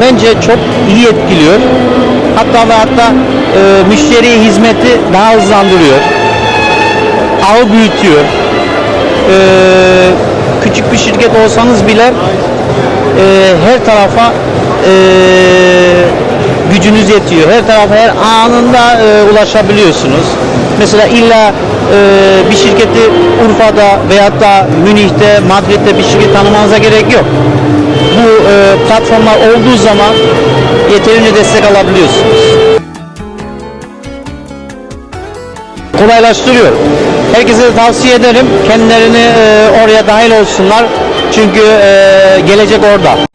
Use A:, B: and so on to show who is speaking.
A: Bence çok iyi etkiliyor. Hatta ve hatta e, müşteriye hizmeti daha hızlandırıyor. Ağı büyütüyor. E, küçük bir şirket olsanız bile e, her tarafa e, gücünüz yetiyor. Her tarafa her anında e, ulaşabiliyorsunuz. Mesela illa e, bir şirketi Urfa'da veyahut da Münih'te, Madrid'de bir şirket tanımanıza gerek yok. Bu e, platformlar olduğu zaman yeterince destek alabiliyorsunuz. Kolaylaştırıyor. Herkese tavsiye ederim. Kendilerini e, oraya dahil olsunlar. Çünkü e, gelecek orada.